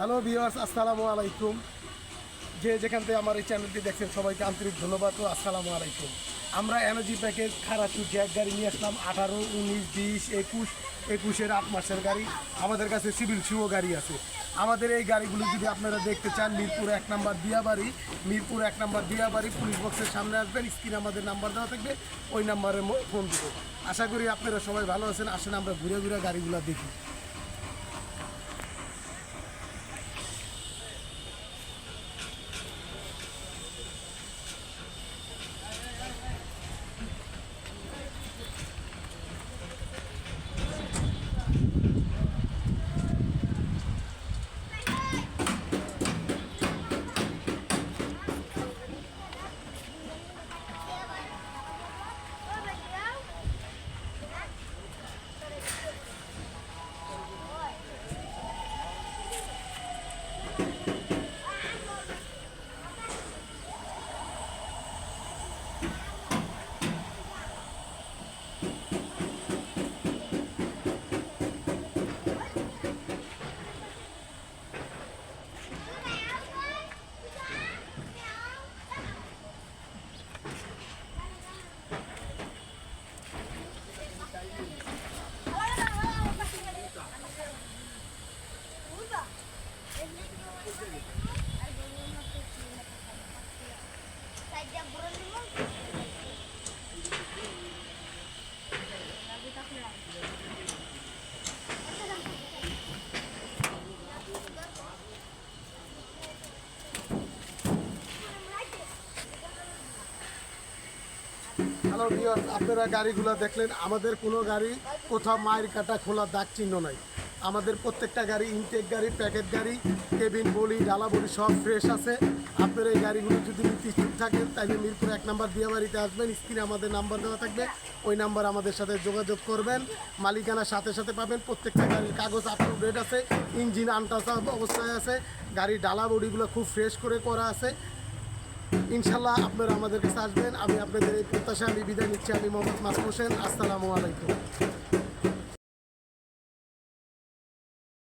Hello viewers আসসালামু আলাইকুম। যে যেখান থেকে আমার এই চ্যানেলটি দেখছেন, সবাইকে আন্তরিক ধন্যবাদ ও আসসালামু আলাইকুম। আমরা এনার্জি প্যাকেজ খারাচু জ্যাক গাড়ি নিয়ে আসলাম, আঠারো, উনিশ, বিশ, একুশ, একুশের আট মাসের গাড়ি। আমাদের কাছে সিভিল শিও গাড়ি আছে। আমাদের এই গাড়িগুলো যদি আপনারা দেখতে চান, মিরপুর এক নাম্বার দিয়াবাড়ি, মিরপুর এক নাম্বার দিয়াবাড়ি, পুলিশ বক্সের সামনে আসবেন, স্ক্রিনে আমাদের নাম্বার দেওয়া থাকবে, ওই নাম্বারে ফোন দেবো। আশা করি আপনারা সবাই ভালো আছেন, আসেন আমরা ঘুরে ঘুরে গাড়িগুলো দেখি। হ্যালো আপনারা গাড়িগুলো দেখলেন আমাদের কোনো গাড়ি কোথাও মায়ের কাটা খোলা দাগ চিহ্ন নাই। আমাদের প্রত্যেকটা গাড়ি ইনটেক গাড়ি প্যাকেট গাড়ি কেবিন বলি, ডালা বলি, সব ফ্রেশ আছে। আপনার এই গাড়িগুলো যদি নিতে ইচ্ছুক থাকেন, তাহলে মিরপুর এক নাম্বার দিয়ে বাড়িতে আসবেন। স্ক্রিনে আমাদের নাম্বার দেওয়া থাকবে, ওই নাম্বার আমাদের সাথে যোগাযোগ করবেন। মালিকানার সাথে সাথে পাবেন। প্রত্যেকটা গাড়ির কাগজ আপ টু ডেট আছে ইঞ্জিন আনটাস অবস্থায় আছে, গাড়ির ডালা বডিগুলো খুব ফ্রেশ করে করা আছে। ইনশাল্লাহ আপনারা আমাদের কাছে আসবেন। আমি আপনাদের এই প্রত্যাশা আমি বিদায় নিচ্ছি। আমি মোহাম্মদ মাসুদ হোসেন। আসসালামু আলাইকুম।